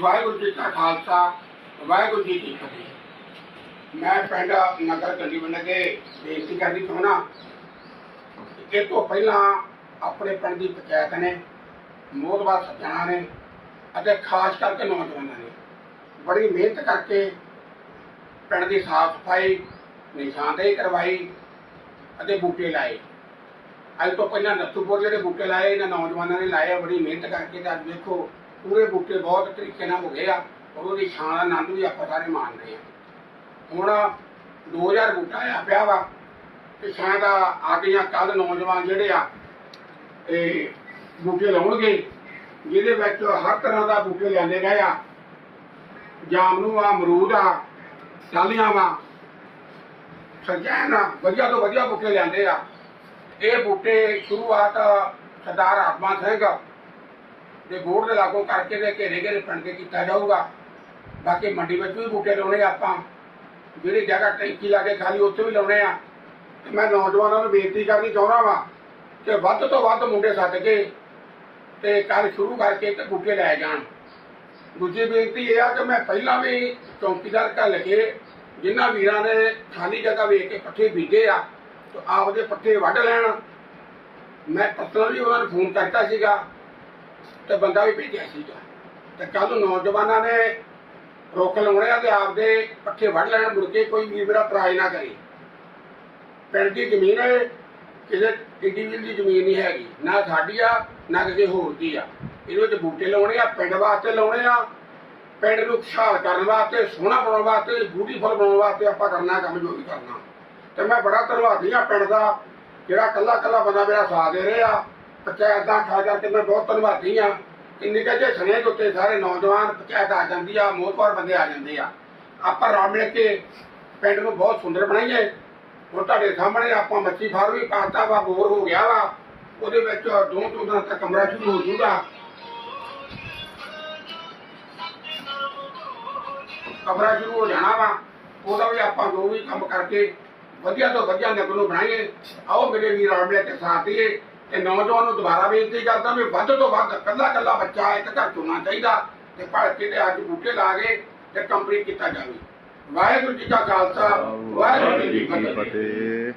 ਵਾਹਿਗੁਰੂ ਜੀ ਕਾ ਖਾਲਸਾ, ਵਾਹਿਗੁਰੂ ਜੀ ਕੀ ਫਤਿਹ। ਮੈਂ ਪਿੰਡ ਨਗਰ ਕੰਡੀ ਬੰਨ ਬੇਨਤੀ ਕਰਨੀ ਚਾਹੁੰਦਾ ਇਹ ਤੋਂ ਪਹਿਲਾਂ ਆਪਣੇ ਪਿੰਡ ਦੀ ਪੰਚਾਇਤ ਨੇ, ਮੋਹਤਬਾਰ ਸੱਜਣਾ ਨੇ ਅਤੇ ਖਾਸ ਕਰਕੇ ਨੌਜਵਾਨਾਂ ਨੇ ਬੜੀ ਮਿਹਨਤ ਕਰਕੇ ਪਿੰਡ ਦੀ ਸਾਫ਼ ਸਫ਼ਾਈ, ਨਿਸ਼ਾਨਦੇਹੀ ਕਰਵਾਈ ਅਤੇ ਬੂਟੇ ਲਾਏ। ਅੱਜ ਤੋਂ ਪਹਿਲਾਂ ਨੱਥੂਪੁਰ ਜਿਹੜੇ ਬੂਟੇ ਲਾਏ, ਇਹਨਾਂ ਨੌਜਵਾਨਾਂ ਨੇ ਲਾਏ ਬੜੀ ਮਿਹਨਤ ਕਰਕੇ ਅੱਜ ਦੇਖੋ ਪੂਰੇ ਬੂਟੇ ਬਹੁਤ ਤਰੀਕੇ ਨਾਲ ਹੋ ਗਏ ਆ ਔਰ ਉਹਦੀ ਛਾਂ ਦਾ ਆਨੰਦ ਵੀ ਆਪਾਂ ਸਾਰੇ ਮਾਣਦੇ ਆ। ਹੁਣ 2000 ਬੂਟਾ ਆ ਪਿਆ ਵਾ, ਤੇ ਸ਼ਾਇਦ ਆ ਗਈਆਂ ਕੱਲ ਨੌਜਵਾਨ ਜਿਹੜੇ ਆ ਇਹ ਬੂਟੇ ਲਾਉਣਗੇ, ਜਿਹਦੇ ਵਿੱਚ ਹਰ ਤਰ੍ਹਾਂ ਦਾ ਬੂਟੇ ਲਿਆਂਦੇ ਗਏ ਆ। ਜਾਮਨੂ ਆ, ਅਮਰੂਦ ਆ ਟਾਲੀਆਂ ਵਾ, ਸਜੈਨ ਆ, ਵਧੀਆ ਤੋਂ ਵਧੀਆ ਬੂਟੇ ਲਿਆਂਦੇ ਆ। ਇਹ ਬੂਟੇ ਸ਼ੁਰੂਆਤ ਸਰਦਾਰ ਆਤਮਾ ਸਿੰਘ ਦੇ ਬੋਰਡ ਦੇ ਲਾਗੂ ਕਰਕੇ ਤੇ ਘੇਰੇ ਘੇਰੇ ਪਿੰਡ ਕੇ ਕੀਤਾ ਜਾਊਗਾ। ਬਾਕੀ ਮੰਡੀ ਵਿੱਚ ਵੀ ਬੂਟੇ ਲਾਉਣੇ ਆ ਆਪਾਂ। ਜਿਹੜੀ ਜਗ੍ਹਾ ਟੈਂਕੀ ਲਾ ਕੇ ਖਾਲੀ ਉੱਥੇ ਵੀ ਲਾਉਣੇ ਆ। ਤੇ ਮੈਂ ਨੌਜਵਾਨਾਂ ਨੂੰ ਬੇਨਤੀ ਕਰਨੀ ਚਾਹੁੰਦਾ ਵਾਂ ਕਿ ਵੱਧ ਤੋਂ ਵੱਧ ਮੁੰਡੇ ਸੱਦ ਕੇ ਤੇ ਕੱਲ ਸ਼ੁਰੂ ਕਰਕੇ ਤੇ ਬੂਟੇ ਲੈ ਜਾਣ। ਦੂਜੀ ਬੇਨਤੀ ਇਹ ਆ ਕਿ ਮੈਂ ਪਹਿਲਾਂ ਵੀ ਚੌਕੀਦਾਰ ਘੱਲ ਕੇ ਜਿਨ੍ਹਾਂ ਵੀਰਾਂ ਨੇ ਖਾਲੀ ਜਗ੍ਹਾ ਵੇਖ ਕੇ ਪੱਠੇ ਬੀਜੇ ਆ, ਤੇ ਆਪਦੇ ਪੱਠੇ ਵੱਢ ਲੈਣ। ਮੈਂ ਪਰਸਨਲੀ ਉਹਨਾਂ ਨੂੰ ਫੋਨ ਕਰਤਾ ਸੀਗਾ ਤੇ ਬੰਦਾ ਵੀ ਭੇਜਿਆ ਸੀਗਾ ਤੇ ਕੱਲ ਨੌਜਵਾਨਾਂ ਨੇ ਰੋਕ ਲਾਉਣੇ ਆ ਤੇ ਆਪਦੇ ਪੱਠੇ ਵੱਢ ਲੈਣ, ਮੁੜ ਕੇ ਕੋਈ ਵੀਰ ਮੇਰਾ ਇਤਰਾਜ਼ ਨਾ ਕਰੇ। ਪਿੰਡ ਦੀ ਜ਼ਮੀਨ ਹੈ ਕਿਸੇ ਇੰਡੀਵਿਜੂਅਲ ਦੀ ਜ਼ਮੀਨ ਨਹੀਂ ਹੈਗੀ। ਨਾ ਸਾਡੀ ਆ, ਨਾ ਕਿਸੇ ਹੋਰ ਦੀ ਆ। ਇਹਦੇ ਵਿੱਚ ਬੂਟੇ ਲਾਉਣੇ ਆ, ਪਿੰਡ ਵਾਸਤੇ ਲਾਉਣੇ ਆ। ਪਿੰਡ ਨੂੰ ਖੁਸ਼ਹਾਲ ਕਰਨ ਵਾਸਤੇ, ਸੋਹਣਾ ਬਣਾਉਣ ਵਾਸਤੇ ਬਿਊਟੀਫੁਲ ਬਣਾਉਣ ਵਾਸਤੇ ਆਪਾਂ ਕਰਨਾ ਕੰਮ ਜੋ ਵੀ ਕਰਨਾ। ਤੇ ਮੈਂ ਬੜਾ ਧੰਨਵਾਦੀ ਆ ਪਿੰਡ ਦਾ, ਜਿਹੜਾ ਕੱਲਾ ਕੱਲਾ ਬੰਦਾ ਮੇਰਾ ਸਾਥ ਦੇ ਰਿਹਾ। ਪੰਚਾਇਤ ਦਾ ਖਾ ਕਰਕੇ ਮੈਂ ਬਹੁਤ ਧੰਨਵਾਦੀ ਆ ਕਿ ਨਿੱਕੇ ਜਿਹੇ ਦੇ ਉੱਤੇ ਸਾਰੇ ਨੌਜਵਾਨ ਪੰਚਾਇਤ ਆ ਜਾਂਦੀ ਆ ਮੋਹਤਵਾਰ ਬੰਦੇ ਆ ਜਾਂਦੇ ਆ। ਆਪਾਂ ਰਲ ਮਿਲ ਕੇ ਪਿੰਡ ਨੂੰ ਬਹੁਤ ਸੁੰਦਰ ਬਣਾਈਏ। ਹੁਣ ਤੁਹਾਡੇ ਸਾਹਮਣੇ ਆਪਾਂ ਮੱਛੀ ਫਾਰਮ ਵੀ ਪਾਤਾ ਵਾ, ਬੋਰ ਹੋ ਗਿਆ ਵਾ। ਉਹਦੇ ਵਿੱਚ ਦੋ ਤੋਂ ਦਿਨਾਂ ਕਮਰਾ ਸ਼ੁਰੂ ਹੋ ਜੂਗਾ ਕਮਰਾ ਸ਼ੁਰੂ ਹੋ ਜਾਣਾ ਵਾ। ਉਹਦਾ ਵੀ ਆਪਾਂ ਜੋ ਵੀ ਕੰਮ ਕਰਕੇ ਵਧੀਆ ਤੋਂ ਵਧੀਆ ਨਗਰ ਨੂੰ ਬਣਾਈਏ। ਆਓ ਮੇਰੇ ਵੀਰ ਆਮਲੇ ਕੇ ਸਾਥ ਦੀਏ ਤੇ ਨੌਜਵਾਨ ਨੂੰ ਦੁਬਾਰਾ ਬੇਨਤੀ ਕਰਦਾ ਵੀ ਵੱਧ ਤੋਂ ਵੱਧ ਕੱਲਾ ਕੱਲਾ ਬੱਚਾ ਇੱਕ ਘਰ ਚੁਣਨਾ ਚਾਹੀਦਾ ਤੇ ਕੇ ਤੇ ਅੱਜ ਬੂਟੇ ਲਾ ਕੇ ਤੇ ਕੰਪਲੀਟ ਕੀਤਾ ਜਾਵੇ। ਵਾਹਿਗੁਰੂ ਜੀ ਕਾ ਖਾਲਸਾ ਵਾਹਿਗੁਰੂ ਜੀ ਕੀ ਫਤਿਹ।